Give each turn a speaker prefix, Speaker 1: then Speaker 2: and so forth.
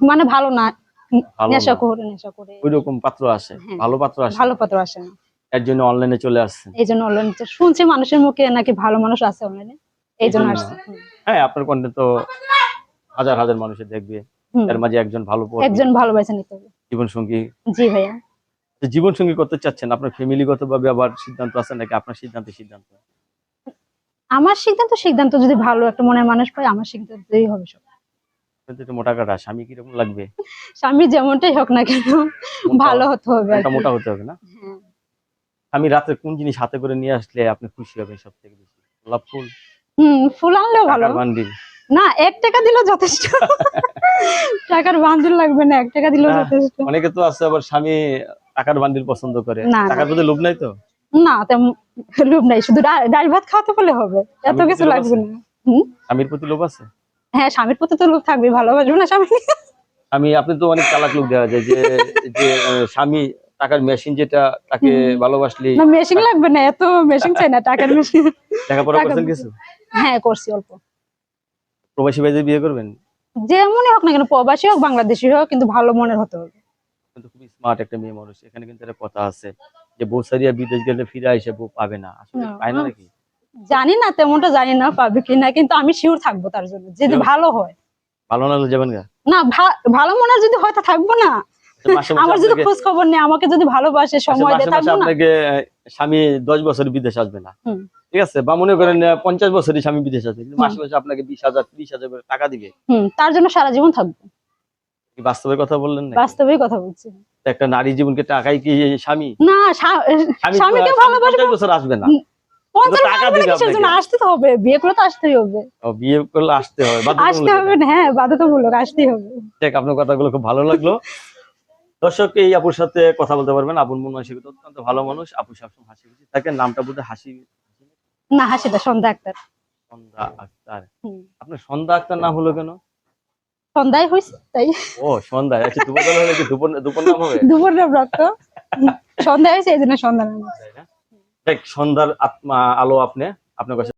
Speaker 1: মানে ভালো না নেশা করে নেশা করে।
Speaker 2: ওইরকম পাত্র আসে
Speaker 1: হ্যাঁ।
Speaker 2: ভালো পাত্র আসে?
Speaker 1: ভালো পাত্র আসে না।
Speaker 2: এর জন্য অনলাইনে চলে আসছেন
Speaker 1: এই জন্য অনলাইন শুনছি মানুষের মুখে নাকি ভালো মানুষ আছে অনলাইনে এই জন্য আসছে।
Speaker 2: হ্যাঁ আপনার কন্টেন্ট তো হাজার হাজার মানুষের দেখবে। এর মাঝে একজন ভালো
Speaker 1: একজন ভালো বেছে নিতে হবে।
Speaker 2: জীবন সঙ্গী
Speaker 1: জি ভাইয়া।
Speaker 2: জীবন সঙ্গী করতে চাচ্ছেন আপনার ফ্যামিলিগত ভাবে আবার সিদ্ধান্ত আছে নাকি আপনার সিদ্ধান্ত সিদ্ধান্ত?
Speaker 1: আমার সিদ্ধান্ত সিদ্ধান্ত যদি ভালো একটা মনের মানুষ পাই আমার সিদ্ধান্তই হবে সব।
Speaker 2: কিন্তু একটু মোটা কাটা স্বামী কীরকম লাগবে?
Speaker 1: স্বামী যেমনটাই হোক না কেন ভালো হতে হবে
Speaker 2: একটা মোটা হতে হবে না?
Speaker 1: হ্যাঁ।
Speaker 2: আমি রাতে কোন জিনিস হাতে করে নিয়ে আসলে আপনি খুশি হবেন সব থেকে বেশি? গোলাপ ফুল?
Speaker 1: হুম ফুল আনলেও ভালো।
Speaker 2: টাকার বান্ডিল?
Speaker 1: না এক টাকা দিলেও যথেষ্ট। টাকার বান্ডুল লাগবে না এক টাকা দিলেও যথেষ্ট।
Speaker 2: অনেকে তো আছে আবার স্বামী টাকার বান্ডিল পছন্দ করে। টাকার প্রতি লোভ নাই তো?
Speaker 1: না তেমন লোভ নাই শুধু ডাল ভাত খাওয়াতে পারলে হবে। এত কিছু লাগবে না।
Speaker 2: স্বামীর প্রতি লোভ আছে?
Speaker 1: হ্যাঁ স্বামীর প্রতি তো লোভ থাকবে ভালোবাসবে না স্বামী
Speaker 2: আমি আপনি তো অনেক চালাক লোক দেওয়া যায় যে যে স্বামী টাকার মেশিন যেটা তাকে ভালোবাসলি
Speaker 1: না মেশিন লাগবে না এত মেশিন চাই না টাকার মেশিন টাকা-
Speaker 2: করছেন কিছু?
Speaker 1: হ্যাঁ করছি অল্প।
Speaker 2: প্রবাসী ভাইদের বিয়ে করবেন?
Speaker 1: যেমনই হোক না কেন প্রবাসী হোক বাংলাদেশি হোক কিন্তু ভালো মনের হতে হবে।
Speaker 2: কিন্তু খুবই স্মার্ট একটা মেয়ে মানুষ এখানে কিন্তু একটা কথা আছে যে বউ সারিয়া বিদেশ গেলে ফিরে এসে বউ পাবে না। আসলে পায় না। নাকি?
Speaker 1: জানি না তেমনটা জানি না পাবে কিনা কিন্তু আমি শিওর থাকব তার জন্য যদি ভালো হয়।
Speaker 2: ভালো না হলে যাবেন
Speaker 1: না ভালো মনে যদি হয় তা থাকব না।
Speaker 2: মাসে
Speaker 1: আমার যদি খোঁজ খবর নেই আমাকে যদি ভালোবাসে
Speaker 2: আচ্ছা,
Speaker 1: সময় দেয় থাকব না।
Speaker 2: আপনাকে স্বামী দশ বছর বিদেশ আসবে না। ঠিক আছে? বা মনে করেন আহ, পঞ্চাশ বছরই স্বামী বিদেশ আসবে কিন্তু মাসে মাসে আপনাকে বিশ হাজার ত্রিশ হাজার করে টাকা দিবে।
Speaker 1: হুম তার জন্য সারা জীবন থাকব।
Speaker 2: কি বাস্তবের কথা বললেন না
Speaker 1: বাস্তবেই কথা বলছি।
Speaker 2: একটা নারী জীবনকে টাকাই কি স্বামী?
Speaker 1: না
Speaker 2: স্বামী
Speaker 1: স্বামীকে ভালোবাসবো
Speaker 2: বছর আসবে না। টাকা
Speaker 1: বছর
Speaker 2: দিবে
Speaker 1: কিসের আসতে তো হবে বিয়ে করে তো আসতেই হবে।
Speaker 2: ও, বিয়ে করলে আসতে হবে
Speaker 1: আসতে হবে হ্যাঁ বাধ্যতামূলক আসতেই হবে।
Speaker 2: দেখ আপনার কথাগুলো খুব ভালো লাগল। দর্শক এই আপুর সাথে কথা বলতে পারবেন। আপুর মন মানসিকতা অত্যন্ত ভালো মানুষ। আপু সবসময় হাসি খুশি তাকে নামটা বলতে হাসি
Speaker 1: না হাসিটা সন্ধ্যা আক্তার।
Speaker 2: সন্ধ্যা আক্তার। আপনার সন্ধ্যা আক্তার নাম হলো কেন?
Speaker 1: সন্ধ্যায় হয়েছে তাই।
Speaker 2: ও সন্ধ্যা আচ্ছা দুপুর বেলা হলে কি দুপুর দুপুর নাম হবে?
Speaker 1: দুপুর রক্ত। সন্ধ্যা হয়েছে এই জন্য সন্ধ্যা নাম।
Speaker 2: সন্ধ্যার আলো আপনি আপনার কাছে